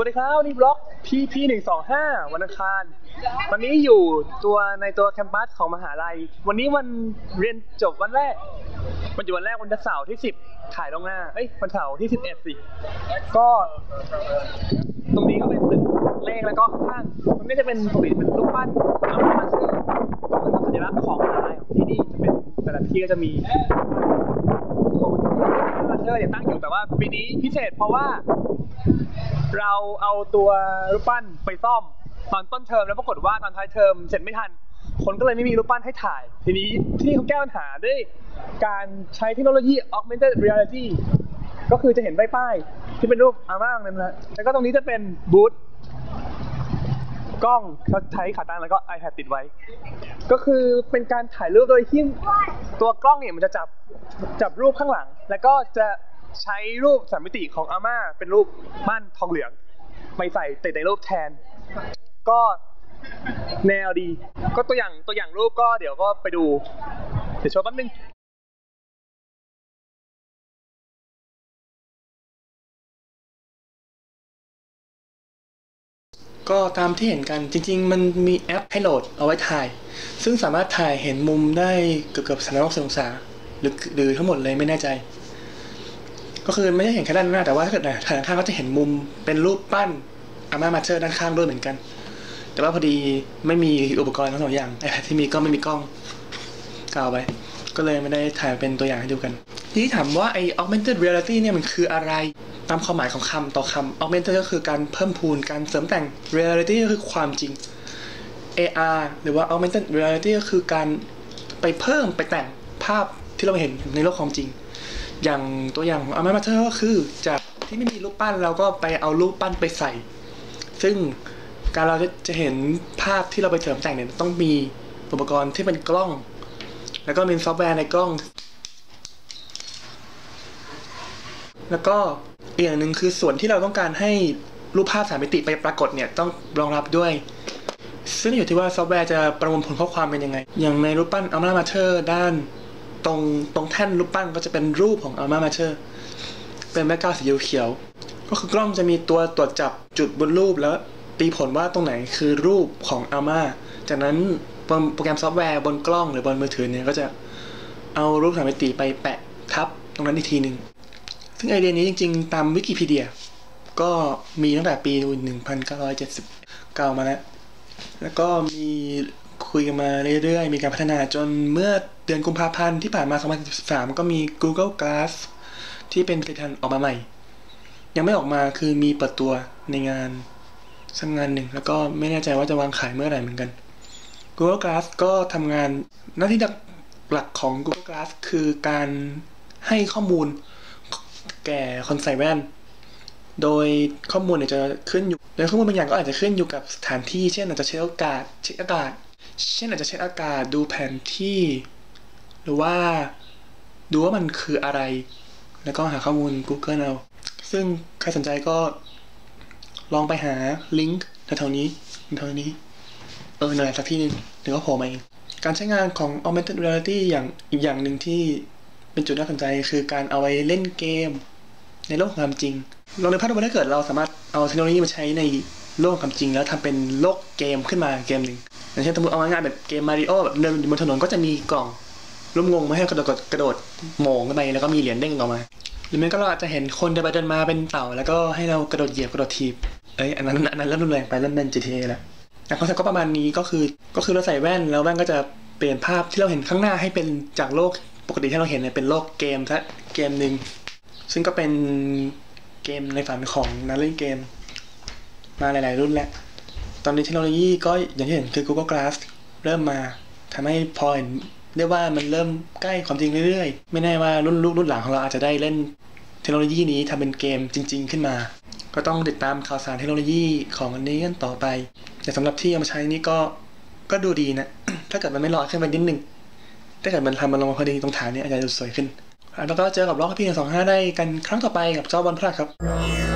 วัสดีครับนี่บล็อก PP หนึ่งสองห้าวันอังคาร วันนี้อยู่ตัวในตัวแคมปัสของมหาลัย วันนี้วันเรียนจบวันแรกวันอยู่วันแรกวันเสาร์ที่สิบถ่ายลงหน้า เอ้ยวันเสาร์ที่สิบเอ็ดสิ ก็ ตรงนี้ก็เป็นตึกเลขแล้วก็ข้าง มันไม่จะเป็นปกติเป็นรูปปั้นเอามาชื่อก็เหมือนสัญลักษณ์ของมหาลัยของที่นี่จะเป็นแต่ละที่ก็จะมี เตอร์เนี่ยตั้งอยู่แต่ว่าปีนี้พิเศษเพราะว่า เราเอาตัวรูปปั้นไปซ่อมตอนต้นเทอมแล้วปรากฏว่าตอนท้ายเทอมเสร็จไม่ทัน คนก็เลยไม่มีรูปปั้นให้ถ่าย ทีนี้ที่นี่เขาแก้ปัญหาด้วยการใช้เทคโนโลยี augmented reality ก็คือจะเห็นป้ายป้ายๆที่เป็นรูปอาม่านั่นแหละแล้วก็ตรงนี้จะเป็นบูธ กล้องเขาใช้ขาตั้งแล้วก็ iPad ติดไว้ ก็คือเป็นการถ่ายรูปโดยที่ตัวกล้องเนี่ยมันจะจับจับรูปข้างหลัง แล้วก็จะใช้รูปสามมิติของอาม่าเป็นรูปบ้านทองเหลืองไปใส่ติดในรูปแทน ก็แนวดี ก็ตัวอย่างตัวอย่างรูปก็เดี๋ยวก็ไปดู เดี๋ยวโชว์แป๊บนึง ก็ตามที่เห็นกันจริง ๆ มันมีแอปให้โหลดเอาไว้ถ่าย ซึ่งสามารถถ่ายเห็นมุมได้เกือบเกือบสามร้อยหกสิบองศาหรือหรือทั้งหมดเลยไม่แน่ใจ ก็คือไม่ได้เห็นแค่ด้านหน้าแต่ว่าถ้าเกิดถ่ายด้านข้างก็จะเห็นมุมเป็นรูปปั้นอาม่ามาเชอร์ด้านข้างด้วยเหมือนกัน แต่ว่าพอดีไม่มีอุปกรณ์ทั้งสองอย่างไอแพดที่มีก็ไม่มีกล้องกล่าวไป ก็เลยไม่ได้ถ่ายเป็นตัวอย่างให้ดูกัน ทีนี้ถามว่าไอ augmented reality เนี่ยมันคืออะไร ตามความหมายของคำต่อคำ augmented ก็คือการเพิ่มพูนการเสริมแต่ง reality ก็คือความจริง AR หรือว่า augmented reality ก็คือการไปเพิ่มไปแต่งภาพที่เราเห็นในโลกความจริง อย่างตัวอย่างของ Alma Mater ก็คือจากที่ไม่มีรูปปั้นเราก็ไปเอารูปปั้นไปใส่ ซึ่งการเราจะจะเห็นภาพที่เราไปเสริมแต่งเนี่ยต้องมีอุปกรณ์ที่เป็นกล้อง แล้วก็มีซอฟต์แวร์ในกล้อง แล้วก็อีกอย่างหนึ่งคือส่วนที่เราต้องการให้รูปภาพสามมิติไปปรากฏเนี่ยต้องรองรับด้วย ซึ่งอยู่ที่ว่าซอฟต์แวร์จะประมวลผลข้อความเป็นยังไง อย่างในรูปปั้น Alma Mater ด้านตรงตรงแท่นรูปปั้นก็จะเป็นรูปของ Alma Mater เป็นแบ็กกราวสีเขียว ก็คือกล้องจะมีตัวตรวจจับจุดบนรูปแล้วตีผลว่าตรงไหนคือรูปของ Alma จากนั้นโปรแกรมซอฟต์แวร์บนกล้องหรือบนมือถือเนี่ยก็จะเอารูปสามมิติไปแปะทับตรงนั้นอีกทีหนึ่ง ซึ่งไอเดียนี้จริง ๆ ตามวิกิพีเดีย ก็มีตั้งแต่ปี 1970เก่ามาแล้วแล้วก็มีคุยกันมาเรื่อยๆ มีการพัฒนาจนเมื่อเดือนกุมภาพันธ์ที่ผ่านมา 2013 ก็มี Google Glass ที่เป็นผลิตภัณฑ์ออกมาใหม่ ยังไม่ออกมาคือมีเปิดตัวในงานสักงานหนึ่ง แล้วก็ไม่แน่ใจว่าจะวางขายเมื่อไหร่เหมือนกัน Google Glass ก็ทำงานหน้าที่หลักของ Google Glass คือการให้ข้อมูล แก่คนใส่แว่น โดยข้อมูลเนี่ยจะขึ้นอยู่ โดยข้อมูลบางอย่างก็อาจจะขึ้นอยู่กับสถานที่ เช่นอาจจะเช็คอากาศ เช็คอากาศ เช่นอาจจะเช็คอากาศ ดูแผนที่ หรือว่าดูว่ามันคืออะไร แล้วก็หาข้อมูล Google เอา ซึ่งใครสนใจก็ลองไปหาลิงก์แถวๆนี้แถวๆนี้ เออหน่อยสักที่หนึงเดี๋ยวก็โผล่มาเองการใช้งานของ augmented reality อย่างอีกอย่างหนึ่งที่เป็นจุดน่าสนใจคือการเอาไว้เล่นเกม ในโลกความจริงลองนึกภาพดูว่าถ้าเกิดเราสามารถเอาเทคโนโลยีมาใช้ในโลกความจริง แล้วทำเป็นโลกเกมขึ้นมาเกมหนึ่งอย่างเช่นสมมติเอาง่ายๆแบบเกมมาริโอแบบเดินบนถนนก็จะมีกล่องลุ่มงงม่ให้กระโดดกระโดดโหมงขึ้นไปแล้วก็มีเหรียญเด้งออกมา หรือไม่ก็เราอาจจะเห็นคนเดินไปเดินมาเป็นเต่า แล้วก็ให้เรากระโดดเหยียบกระโดดทีบเอ้ยอันนั้นอันนั้นเริ่มรุนแรงไปเริ่มเป็น GTA แล้วแต่คอนเซ็ปต์ก็ประมาณนี้ก็คือก็คือเราใส่แว่นแล้วแว่นก็จะเปลี่ยนภาพที่เราเห็นข้างหน้าให้เป็นจากโลกปกติที่เราเห็นเนี่ยเป็นโลกเกมซะเกมหนึ่ง ซึ่งก็เป็นเกมในฝันของนักเล่นเกม มาหลาย ๆ รุ่นแล้ว ตอนนี้เทคโนโลยีก็อย่างที่เห็นคือ Google Glass เริ่มมาทำให้พอเห็นเรียกว่ามันเริ่มใกล้ความจริงเรื่อย ๆ ไม่แน่ว่ารุ่นลูกรุ่นหลังของเราอาจจะได้เล่นเทคโนโลยีนี้ทำเป็นเกมจริง ๆ ขึ้นมา ก็ต้องติดตามข่าวสารเทคโนโลยีของอันนี้กันต่อไป แต่สำหรับที่เอามาใช้นี่ก็ก็ดูดีนะ ถ้าเกิดมันไม่ลอยขึ้นไปนิดนึงถ้าเกิดมันทำมันลงมาพอดีตรงฐานนี้อาจจะดูสวยขึ้น แล้วก็เจอกับล็อกพี่หนึ่งสองห้าได้กันครั้งต่อไปกับเจ้าบอลพลาดครับ